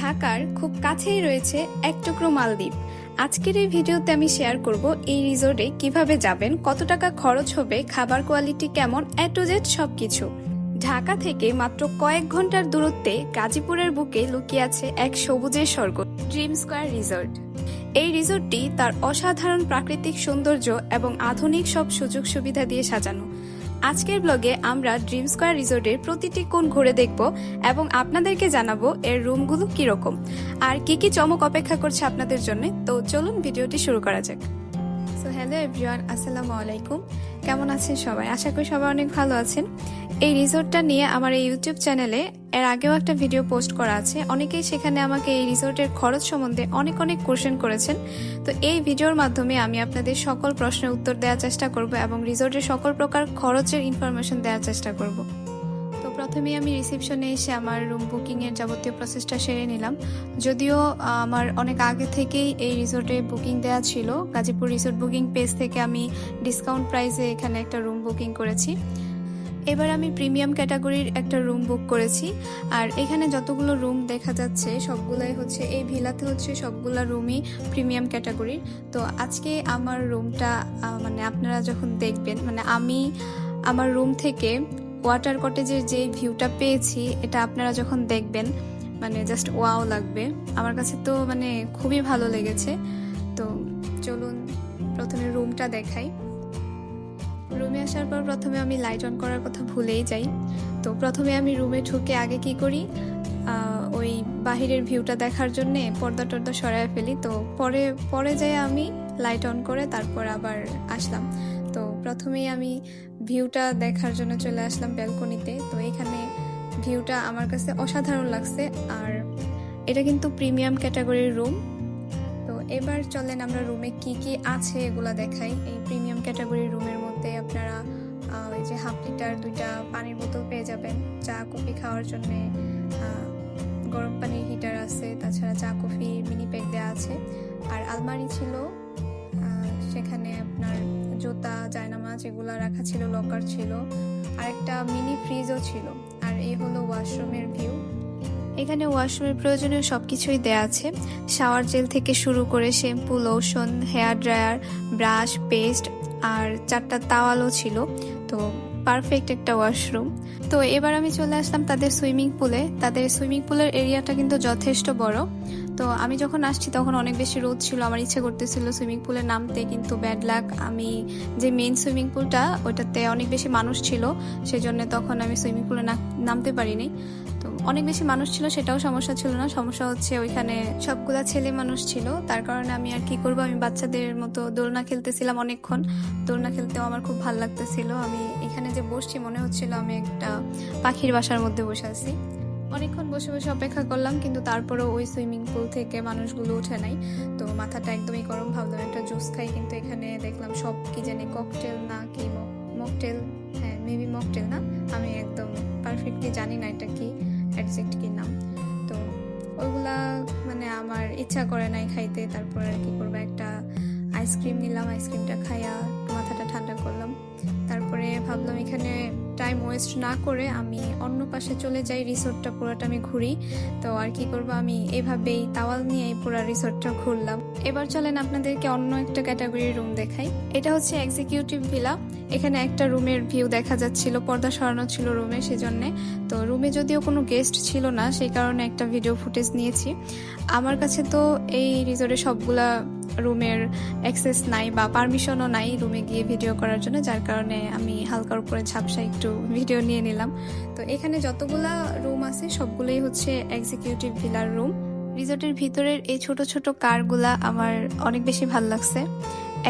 ঢাকার খুব কাছেই রয়েছে এক টুকরো মালদ্বীপ। আজকের এই ভিডিওতে আমি শেয়ার করব এই রিসোর্টে কীভাবে যাবেন, কত টাকা খরচ হবে, খাবার কোয়ালিটি কেমন, এ টু জেড সবকিছু। ঢাকা থেকে মাত্র কয়েক ঘণ্টার দূরত্বে গাজীপুরের বুকে লুকিয়ে আছে এক সবুজের স্বর্গ, ড্রিম স্কোয়ার রিসোর্ট। এই রিসোর্টটি তার অসাধারণ প্রাকৃতিক সৌন্দর্য এবং আধুনিক সব সুযোগ সুবিধা দিয়ে সাজানো। আজকের ব্লগে আমরা ড্রিম স্কোয়ার রিসোর্টের প্রতিটি কোণ ঘুরে দেখব এবং আপনাদেরকে জানাব এর রুমগুলো কীরকম। আর কি কি চমক অপেক্ষা করছে আপনাদের জন্য? তো চলুন ভিডিওটি শুরু করা যাক। সো হ্যালো এভরিওয়ান আসসালামু আলাইকুম। কেমন আছেন সবাই? আশা করি সবাই অনেক ভালো আছেন। এই রিসোর্টটা নিয়ে আমার এই ইউটিউব চ্যানেলে এর আগেও একটা ভিডিও পোস্ট করা আছে। অনেকেই সেখানে আমাকে এই রিসোর্টের খরচ সম্বন্ধে অনেক অনেক কোশ্চেন করেছেন। তো এই ভিডিওর মাধ্যমে আমি আপনাদের সকল প্রশ্নের উত্তর দেওয়ার চেষ্টা করব এবং রিসোর্টের সকল প্রকার খরচের ইনফরমেশন দেওয়ার চেষ্টা করব। তো প্রথমেই আমি রিসেপশনে এসে আমার রুম বুকিংয়ের যাবতীয় প্রসেসটা সেরে নিলাম। যদিও আমার অনেক আগে থেকেই এই রিসোর্টে বুকিং দেওয়া ছিল। গাজীপুর রিসোর্ট বুকিং পেজ থেকে আমি ডিসকাউন্ট প্রাইসে এখানে একটা রুম বুকিং করেছি। এবার আমি প্রিমিয়াম ক্যাটাগরির একটা রুম বুক করেছি, আর এখানে যতগুলো রুম দেখা যাচ্ছে, সবগুলাই হচ্ছে, এই ভিলাতে হচ্ছে সবগুলা রুমই প্রিমিয়াম ক্যাটাগরির। তো আজকে আমার রুমটা মানে আপনারা যখন দেখবেন মানে আমি আমার রুম থেকে ওয়াটার কটেজের যে ভিউটা পেয়েছি, এটা আপনারা যখন দেখবেন মানে জাস্ট ওয়াও লাগবে। আমার কাছে তো মানে খুবই ভালো লেগেছে। তো চলুন প্রথমে রুমটা দেখাই। রুমে আসার পর প্রথমে আমি লাইট অন করার কথা ভুলেই যাই। তো প্রথমে আমি রুমে ঢুকে আগে কি করি? ওই বাহিরের ভিউটা দেখার জন্য পর্দা টর্দা সরায় ফেলি। তো পরে পরে যাই আমি লাইট অন করে তারপর আবার আসলাম। তো প্রথমেই আমি ভিউটা দেখার জন্য চলে আসলাম ব্যালকনিতে তো এখানে ভিউটা আমার কাছে অসাধারণ লাগছে। আর এটা কিন্তু প্রিমিয়াম ক্যাটাগরির রুম তো এবার চলেন আমরা রুমে কি কি আছে এগুলা দেখাই। এই প্রিমিয়াম ক্যাটাগরির রুমের মধ্যে আপনারা ওই যে হাফ লিটার দুইটা পানির বোতল পেয়ে যাবেন। চা, কফি খাওয়ার জন্যে গরম পানির হিটার আছে, তাছাড়া চা, কফি মিনি প্যাক দেওয়া আছে। আর আলমারি ছিল সেখানে আপনার জুতা, জায়নামাজ এগুলা রাখা ছিল লকার ছিল। আর একটা মিনি ফ্রিজও ছিল, আর এই হলো ওয়াশরুমের ভিউ এখানে ওয়াশরুমের প্রয়োজনীয় সব কিছুই দেওয়া আছে। শাওয়ার জেল থেকে শুরু করে shampoo lotion hair dryer brush paste আর চারটা তাওয়ালও ছিল, তো পারফেক্ট একটা ওয়াশরুম তো এবার আমি চলে আসলাম তাদের সুইমিং পুলে তাদের সুইমিং পুলের এরিয়াটা কিন্তু যথেষ্ট বড়। তো আমি যখন আসছি তখন অনেক বেশি রোদ ছিল, আমার ইচ্ছে করতেছিল সুইমিং পুলে নামতে, কিন্তু ব্যাড লাক আমি যে মেইন সুইমিং পুলটা ওটাতে অনেক বেশি মানুষ ছিল, সেজন্য তখন আমি সুইমিং পুলে নামতে পারিনি। অনেক বেশি মানুষ ছিল, সেটাও সমস্যা ছিল না। সমস্যা হচ্ছে ওইখানে সবগুলা ছেলে মানুষ ছিল। তার কারণে আমি আর কি করব? আমি বাচ্চাদের মতো দোলনা খেলতেছিলাম অনেকক্ষণ। দোলনা খেলতেও আমার খুব ভালো লাগতেছিল। আমি এখানে যে বসছি, মনে হচ্ছিল আমি একটা পাখির বাসার মধ্যে বসে আছি। অনেকক্ষণ বসে বসে অপেক্ষা করলাম, কিন্তু তারপরেও ওই সুইমিং পুল থেকে মানুষগুলো উঠে নাই। তো মাথাটা একদমই গরম, ভাবলাম একটা জুস খাই, কিন্তু এখানে দেখলাম সব কি জানি ককটেল না কি মকটেল হ্যাঁ মেবি মকটেল না? আমি একদম পারফেক্টলি জানি না এটা কি। একজ্যাক্ট কি নাম? তো ওইগুলা মানে আমার ইচ্ছা করে নাই খাইতে। তারপর আর কি করব? একটা আইসক্রিম নিলাম আইসক্রিমটা খাইয়া মাথাটা ঠান্ডা করলাম। তারপরে ভাবলাম এখানে টাইম ওয়েস্ট না করে আমি অন্য পাশে চলে যাই রিসোর্টটা পুরোটা আমি ঘুরি। তো আর কি করব, আমি এভাবেই তাওয়াল নিয়ে পুরো রিসোর্টটা ঘুরলাম। এবার চলেন আপনাদেরকে অন্য একটা ক্যাটাগরির রুম দেখাই। এটা হচ্ছে এক্সিকিউটিভ ভিলা এখানে একটা রুমের ভিউ দেখা যাচ্ছিল, পর্দা সরানো ছিল রুমে সেজন্য। তো রুমে যদিও কোনো গেস্ট ছিল না সেই কারণে একটা ভিডিও ফুটেজ নিয়েছি। আমার কাছে তো এই রিসোর্টে সবগুলা রুমের অ্যাক্সেস নাই বা পারমিশনও নাই রুমে গিয়ে ভিডিও করার জন্য, যার কারণে আমি হালকার উপরে ঝাপসা একটু ভিডিও নিয়ে নিলাম। তো এখানে যতগুলা রুম আছে, সবগুলোই হচ্ছে এক্সিকিউটিভ ভিলার রুম রিসোর্টের ভিতরের এই ছোট ছোট কারগুলা আমার অনেক বেশি ভালো লাগছে।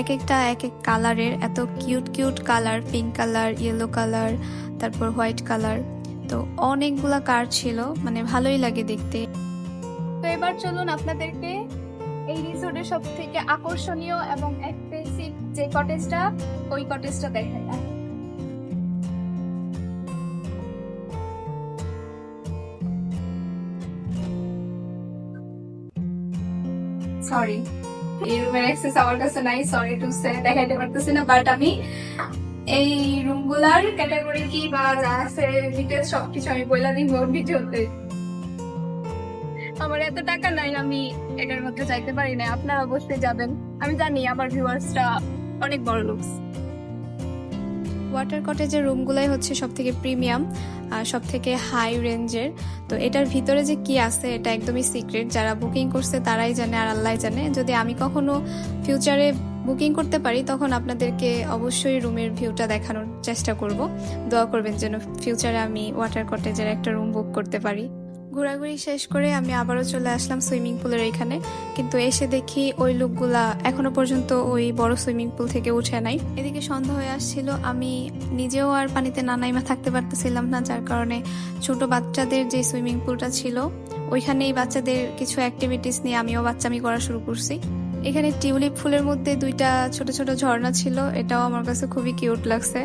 এক একটা, এক এক কালারের এত cute cute colour pink colour yellow colour তারপর হোয়াইট কালার তো অনেকগুলা কার ছিল মানে ভালোই লাগে দেখতে। তো এবার চলুন আপনাদেরকে এই রিসোর্টের সব থেকে আকর্ষণীয় এবং এক্সপেন্সিভ যে কটেজটা ওই কটেজটা দেখাই। সরি এই রুমের অ্যাক্সেস আমার কাছে নাই সরি টু সে দেখাইতে পারতেছি না বাট আমি এই রুমগুলার ক্যাটাগরি কি বা যা আছে ডিটেলস সবকিছু আমি বইলা দিব ভিডিওতে আমার এত টাকা নাই, আমি এটার মধ্যে যাইতে পারি না আপনারা অবশ্যই যাবেন। আমি জানি আমার ভিউয়ার্সরা অনেক বড় লোক। ওয়াটার কটেজের রুমগুলাই হচ্ছে সব থেকে প্রিমিয়াম, আর সব থেকে হাই রেঞ্জের। তো এটার ভিতরে যে কি আছে, এটা একদমই সিক্রেট। যারা বুকিং করছে, তারাই জানে আর আল্লাহ জানে। যদি আমি কখনো ফিউচারে বুকিং করতে পারি, তখন আপনাদেরকে অবশ্যই রুমের ভিউটা দেখানোর চেষ্টা করব। দোয়া করবেন যেন ফিউচারে আমি ওয়াটার কটেজের একটা রুম বুক করতে পারি। ঘোরাঘুরি শেষ করে আমি আবারও চলে আসলাম সুইমিং পুলের এখানে। কিন্তু এসে দেখি ওই লোকগুলা এখনও পর্যন্ত ওই বড় সুইমিং পুল থেকে উঠে নাই। এদিকে সন্ধ্যা হয়ে আসছিল, আমি নিজেও আর পানিতে না নাইমা থাকতে পারতেছিলাম না, যার কারণে ছোট বাচ্চাদের যে সুইমিং পুলটা ছিল, ওইখানেই বাচ্চাদের কিছু অ্যাক্টিভিটিস নিয়ে আমিও বাচ্চামি করা শুরু করছি। এখানে টিউলিপ ফুলের মধ্যে দুইটা ছোট ছোট ঝর্ণা ছিল, এটাও আমার কাছে খুবই কিউট লাগছে।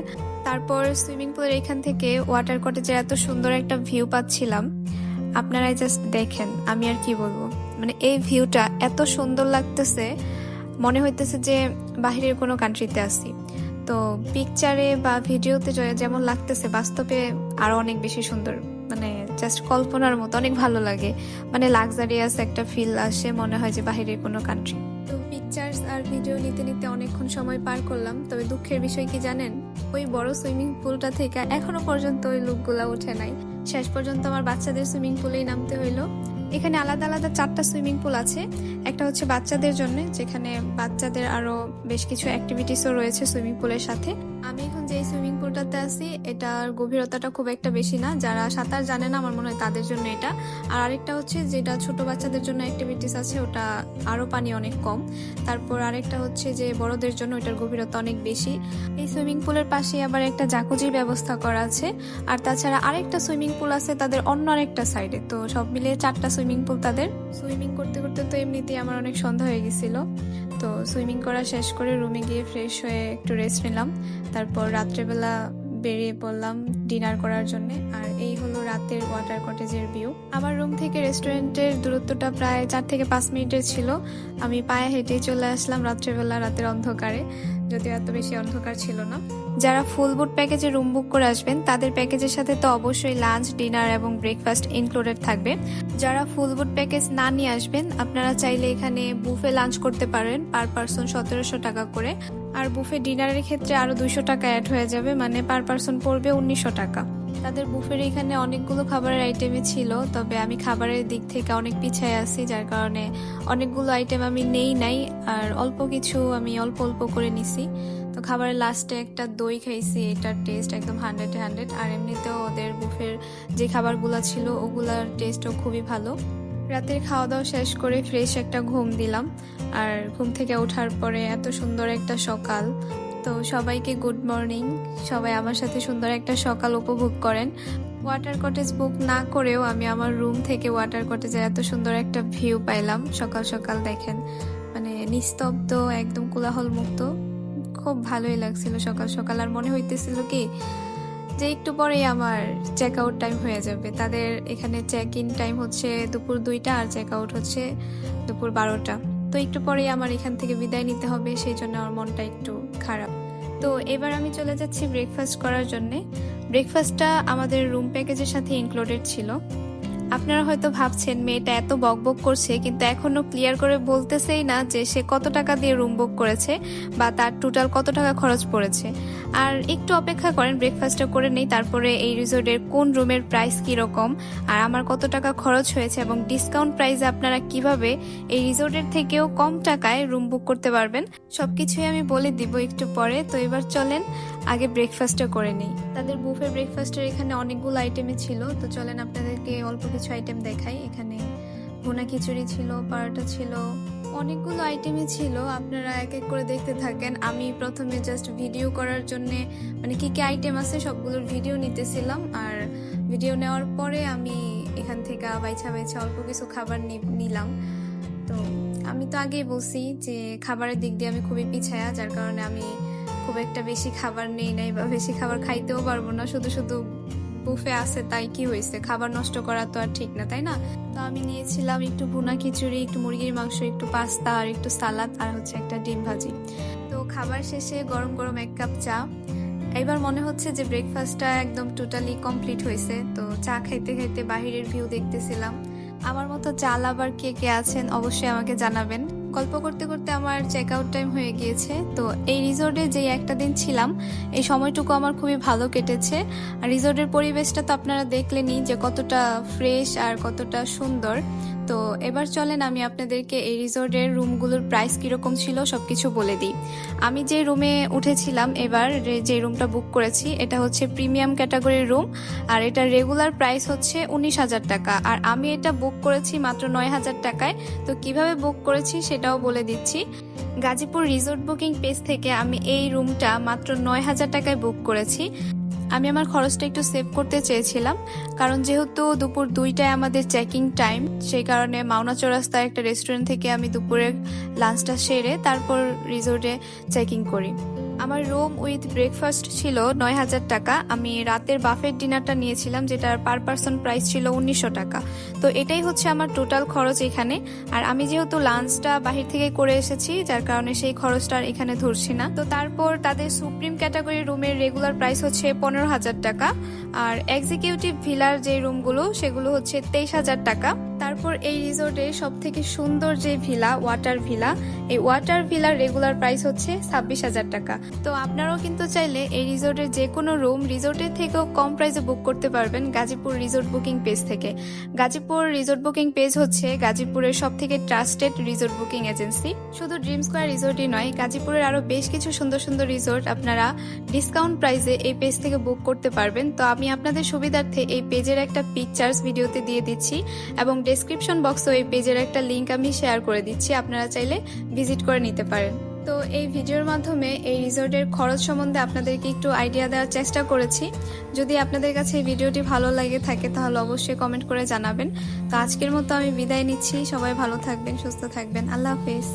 তারপর সুইমিং পুলের এখান থেকে ওয়াটার কটেজের এত সুন্দর একটা ভিউ পাচ্ছিলাম। আপনারাই জাস্ট দেখেন, আমি আর কি বলব। মানে এই ভিউটা এত সুন্দর লাগতেছে, মনে হইতেছে যে বাহিরের কোনো কান্ট্রিতে আছি। তো পিকচারে বা ভিডিওতে যেমন লাগতেছে, বাস্তবে আরও অনেক বেশি সুন্দর। মানে জাস্ট কল্পনার মতো, অনেক ভালো লাগে। মানে লাক্সারিয়াস একটা ফিল আসে, মনে হয় যে বাহিরের কোনো কান্ট্রি তো পিকচার্স আর ভিডিও নিতে নিতে অনেকক্ষণ সময় পার করলাম, তবে দুঃখের বিষয় কি জানেন? ওই বড় সুইমিং পুলটা থেকে এখনও পর্যন্ত ওই লুকগুলা উঠে নাই। শেষ পর্যন্ত আমার বাচ্চাদের সুইমিং পুলেই নামতে হইল। এখানে আলাদা আলাদা চারটা সুইমিং পুল আছে। একটা হচ্ছে বাচ্চাদের জন্য, যেখানে বাচ্চাদের আরও বেশ কিছু অ্যাক্টিভিটিসও রয়েছে সুইমিং পুলের সাথে। আমি এখন যে সুইমিং পুলটাতে আছি, এটার গভীরতাটা খুব একটা বেশি না। যারা সাঁতার জানে না, আমার মনে হয় তাদের জন্য এটা। আর আরেকটা হচ্ছে যেটা ছোট বাচ্চাদের জন্য অ্যাক্টিভিটিস আছে, ওটা আরও পানি অনেক কম। তারপর আরেকটা হচ্ছে যে বড়দের জন্য ওটার গভীরতা অনেক বেশি। এই সুইমিং পুলের পাশে আবার একটা জাকুজির ব্যবস্থা করা আছে। আর তাছাড়া আরেকটা সুইমিং পুল আছে তাদের অন্য আরেকটা সাইডে। তো সব মিলিয়ে চারটা সুইমিং পুল তাদের। সুইমিং করতে করতে তো এমনিতেই আমার অনেক সন্ধ্যা হয়ে গেছিল। তো সুইমিং করা শেষ করে রুমে গিয়ে ফ্রেশ হয়ে একটু রেস্ট নিলাম। তারপর রাত্রেবেলা বেরিয়ে পড়লাম ডিনার করার জন্য, আর এই হলো রাতের ওয়াটার কটেজের ভিউ। আমার রুম থেকে রেস্টুরেন্টের দূরত্বটা প্রায় চার থেকে পাঁচ মিনিটের ছিল। আমি পায়ে হেঁটেই চলে আসলাম রাত্রেবেলা রাতের অন্ধকারে, যদিও এত বেশি অন্ধকার ছিল না। যারা ফুল বুট প্যাকেজে রুম বুক করে আসবেন, তাদের প্যাকেজের সাথে তো অবশ্যই লাঞ্চ, ডিনার এবং ব্রেকফাস্ট ইনক্লুডেড থাকবে। যারা ফুল বুট প্যাকেজ না নিয়ে আসবেন, আপনারা চাইলে এখানে বুফে লাঞ্চ করতে পারেন পার পার্সন সতেরোশো টাকা করে। আর বুফে ডিনারের ক্ষেত্রে আরও দুইশো টাকা অ্যাড হয়ে যাবে মানে পার পার্সন পড়বে উনিশশো টাকা। তাদের বুফের এখানে অনেকগুলো খাবারের আইটেমই ছিল, তবে আমি খাবারের দিক থেকে অনেক পিছায় আছি, যার কারণে অনেকগুলো আইটেম আমি নেই নাই, আর অল্প কিছু আমি অল্প অল্প করে নিছি। তো খাবারের লাস্টে একটা দই খাইছি, এটার টেস্ট একদম হান্ড্রেড হান্ড্রেড আর এমনিতেও ওদের বুফের যে খাবারগুলো ছিল, ওগুলার টেস্টও খুবই ভালো। রাতের খাওয়া দাওয়া শেষ করে ফ্রেশ একটা ঘুম দিলাম। আর ঘুম থেকে ওঠার পরে এত সুন্দর একটা সকাল। তো সবাইকে গুড মর্নিং সবাই আমার সাথে সুন্দর একটা সকাল উপভোগ করেন। ওয়াটার কটেজ বুক না করেও আমি আমার রুম থেকে ওয়াটার কটেজের এত সুন্দর একটা ভিউ পাইলাম। সকাল সকাল দেখেন। মানে নিস্তব্ধ, একদম কোলাহল মুক্ত খুব ভালোই লাগছিল সকাল সকাল। আর মনে হইতেছিল কি যে একটু পরেই আমার চেক আউট টাইম হয়ে যাবে। তাদের এখানে চেক ইন টাইম হচ্ছে দুপুর দুইটা আর চেক আউট হচ্ছে দুপুর বারোটা। তো একটু পরেই আমার এখান থেকে বিদায় নিতে হবে, সেই জন্য আমার মনটা একটু খারাপ। তো এবার আমি চলে যাচ্ছি ব্রেকফাস্ট করার জন্যে। ব্রেকফাস্টটা আমাদের রুম প্যাকেজের সাথে ইনক্লুডেড ছিল। আপনারা হয়তো ভাবছেন, মেয়েটা এত বকবক করছে, কিন্তু এখনও ক্লিয়ার করে বলতেছেই না যে সে কত টাকা দিয়ে রুম বুক করেছে বা তার টোটাল কত টাকা খরচ পড়েছে। আর একটু অপেক্ষা করেন ব্রেকফাস্টটা করে নেই। তারপরে এই রিসোর্টের কোন রুমের প্রাইস কীরকম আর আমার কত টাকা খরচ হয়েছে এবং ডিসকাউন্ট প্রাইসে আপনারা কীভাবে এই রিসোর্টের থেকেও কম টাকায় রুম বুক করতে পারবেন, সবকিছুই আমি বলে দিব একটু পরে। তো এবার চলেন, আগে ব্রেকফাস্টটা করে নিই। তাদের বুফে ব্রেকফাস্টের এখানে অনেকগুলো আইটেমই ছিল। তো চলেন আপনাদেরকে অল্প কিছু আইটেম দেখাই। এখানে ভুনা খিচুড়ি ছিল, পরোটা ছিল অনেকগুলো আইটেমই ছিল, আপনারা এক এক করে দেখতে থাকেন। আমি প্রথমে জাস্ট ভিডিও করার জন্য মানে কি কি আইটেম আছে সবগুলোর ভিডিও নিতেছিলাম। আর ভিডিও নেওয়ার পরে আমি এখান থেকে বাইছা বাইছা অল্প কিছু খাবার নিলাম। তো আমি তো আগেই বলছি যে খাবারের দিক দিয়ে আমি খুবই পিছায়া, যার কারণে আমি খুব একটা বেশি খাবার নেই নাই বা বেশি খাবার খাইতেও পারব না। শুধু শুধু বুফে আছে, তাই কি হয়েছে? খাবার নষ্ট করা তো আর ঠিক না, তাই না? তো আমি নিয়েছিলাম একটু ভুনা খিচুড়ি, একটু মুরগির মাংস, একটু পাস্তা আর একটু সালাদ আর হচ্ছে একটা ডিম ভাজি। তো খাবার শেষে গরম গরম এক কাপ চা। এবার মনে হচ্ছে যে ব্রেকফাস্টটা একদম টোটালি কমপ্লিট হয়েছে। তো চা খাইতে খাইতে বাহিরের ভিউ দেখতেছিলাম। আমার মতো চাল আবার কে কে আছেন অবশ্যই আমাকে জানাবেন। গল্প করতে করতে আমার চেক আউট টাইম হয়ে গিয়েছে। তো এই রিসোর্টে যে একটা দিন ছিলাম, এই সময়টুকু আমার খুবই ভালো কেটেছে। আর রিসোর্টের পরিবেশটা তো আপনারা দেখলেনই যে কতটা ফ্রেশ আর কতটা সুন্দর। তো এবার চলেন আমি আপনাদেরকে এই রিসোর্টের রুমগুলোর প্রাইস কীরকম ছিল সব কিছু বলে দিই। আমি যে রুমে উঠেছিলাম এবার যে রুমটা বুক করেছি, এটা হচ্ছে প্রিমিয়াম ক্যাটাগরির রুম আর এটা রেগুলার প্রাইস হচ্ছে উনিশ হাজার টাকা। আর আমি এটা বুক করেছি মাত্র নয় হাজার টাকায়। তো কীভাবে বুক করেছি সেটাও বলে দিচ্ছি। গাজীপুর রিসোর্ট বুকিং পেজ থেকে আমি এই রুমটা মাত্র নয় হাজার টাকায় বুক করেছি। আমি আমার খরচটা একটু সেভ করতে চেয়েছিলাম, কারণ যেহেতু দুপুর দুইটায় আমাদের চেকিং টাইম সেই কারণে মাওনা চৌরাস্তার একটা রেস্টুরেন্ট থেকে আমি দুপুরের লাঞ্চটা সেরে তারপর রিসোর্টে চেকিং করি। আমার রুম উইথ ব্রেকফাস্ট ছিল নয় হাজার টাকা। আমি রাতের বাফের ডিনারটা নিয়েছিলাম, যেটার পার পার্সন প্রাইস ছিল উনিশশো টাকা। তো এটাই হচ্ছে আমার টোটাল খরচ এখানে। আর আমি যেহেতু লাঞ্চটা বাহির থেকে করে এসেছি, যার কারণে সেই খরচটা আর এখানে ধরছি না। তো তারপর তাদের সুপ্রিম ক্যাটাগরি রুমের রেগুলার প্রাইস হচ্ছে পনেরো হাজার টাকা। আর এক্সিকিউটিভ ভিলার যে রুমগুলো, সেগুলো হচ্ছে তেইশ হাজার টাকা। তারপর এই রিসোর্টে সব থেকে সুন্দর যে ভিলা, ওয়াটার ভিলা, এই ওয়াটার ভিলার রেগুলার প্রাইস হচ্ছে ছাব্বিশ হাজার টাকা। তো আপনারাও কিন্তু চাইলে এই রিসোর্টের যে কোনো রুম রিসোর্টের থেকেও কম প্রাইসে বুক করতে পারবেন গাজীপুর রিসোর্ট বুকিং পেজ থেকে। গাজীপুর রিসোর্ট বুকিং পেজ হচ্ছে গাজীপুরের সব থেকে ট্রাস্টেড রিসোর্ট বুকিং এজেন্সি। শুধু ড্রিম স্কোয়ার রিসোর্টই নয়, গাজীপুরের আরও বেশ কিছু সুন্দর সুন্দর রিসোর্ট আপনারা ডিসকাউন্ট প্রাইসে এই পেজ থেকে বুক করতে পারবেন। তো আমি আপনাদের সুবিধার্থে এই পেজের একটা পিকচার্স ভিডিওতে দিয়ে দিচ্ছি এবং ডেসক্রিপশন বক্সেও এই পেজের একটা লিংক আমি শেয়ার করে দিচ্ছি। আপনারা চাইলে ভিজিট করে নিতে পারেন। তো এই ভিডিওর মাধ্যমে এই রিসোর্টের খরচ সম্বন্ধে আপনাদেরকে একটু আইডিয়া দেওয়ার চেষ্টা করেছি। যদি আপনাদের কাছে এই ভিডিওটি ভালো লাগে থাকে, তাহলে অবশ্যই কমেন্ট করে জানাবেন। তো আজকের মতো আমি বিদায় নিচ্ছি। সবাই ভালো থাকবেন, সুস্থ থাকবেন। আল্লাহ হাফেজ।